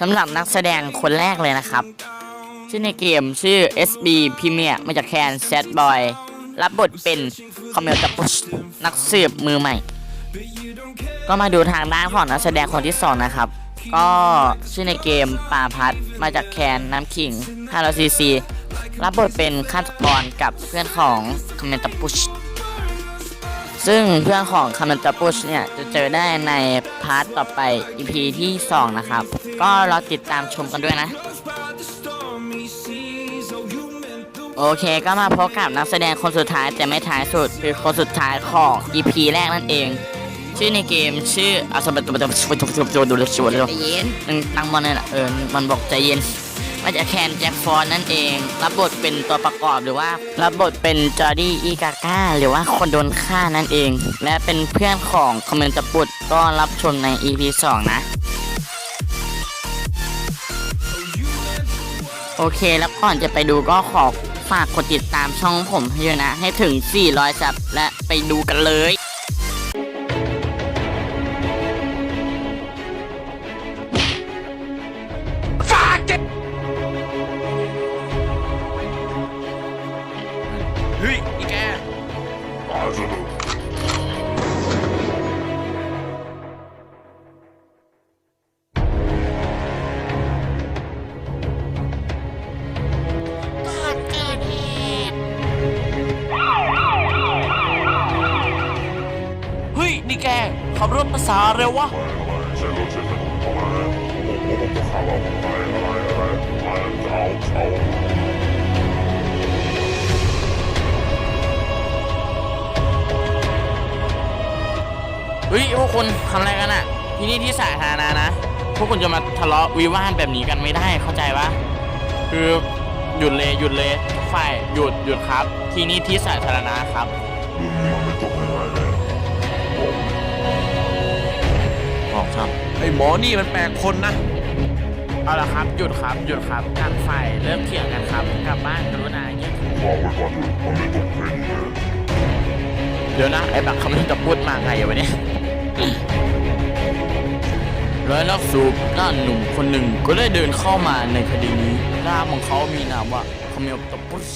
สำหรับนักแสดงคนแรกเลยนะครับ ชื่อในเกมชื่อ SB Premier มาจากแคน Sad Boy รับบทเป็นคอมเมลตัปุชนักสืบมือใหม่ ก็มาดูทางด้านของนักแสดงคนที่2นะครับ ก็ชื่อในเกมป่าพัดมาจากแคนน้ำขิง5 c c รับบทเป็นฆาตกรกับเพื่อนของคอมเมลตัปุช ซึ่งเพื่อนของคามันตาปุชเนี่ย จะเจอได้ในพาร์ทต่อไป EP ที่ 2 นะครับ ก็รอติดตามชมกันด้วยนะ โอเคก็มาพบกับนักแสดงคนสุดท้ายแต่ไม่ท้ายสุด คือคนสุดท้ายของ EP แรกนั่นเอง ชื่อในเกมชื่ออาสบัตบัตบัตบัตบัตดูเลยชวนเลยใจเย็นมันตั้งมันนี่แหละเออมันบอกใจเย็น มาจากแคนแจ็คฟอนนั่นเอง รับบทเป็นตัวประกอบหรือว่า รับบทเป็นจอร์ดี้อีกาก้าหรือว่าคนโดนฆ่านั่นเอง และเป็นเพื่อนของคอมเมนต์ปุดก็รับชมใน EP 2 นะโอเคแล้วก่อนจะไปดูก็ขอฝากกดติดตามช่องผมให้ด้วยนะ ให้ถึง 400 ซับและไปดูกันเลย เฮ้ยอีแกเฮ้ยนี่แกขับรถภาษาเร็ววะ เฮ้ยพวกคุณทำอะไรกันอะที่นี่ที่สาธารณะนะ พวกคุณจะมาทะเลาะวิวาทแบบนี้กันไม่ได้เข้าใจปะคือหยุดเลยหยุดเลยทุกฝ่ายหยุดหยุดครับ ที่นี่ที่สาธารณะครับบอกครับไอ้หมอนี่มันแปลกคนนะ เอาละครับหยุดครับหยุดครับต่างฝ่ายเริ่มเถียงกันครับกลับบ้านกรุณาเงียบเดี๋ยวนะไอ้บักเขาไม่จะพูดมาไงวะเนี่ย และนักสูบหน้าหนุ่มคนหนึ่งก็ได้เดินเข้ามาในคดีนี้ร่างของเขามีนามว่าคาเมลตปุส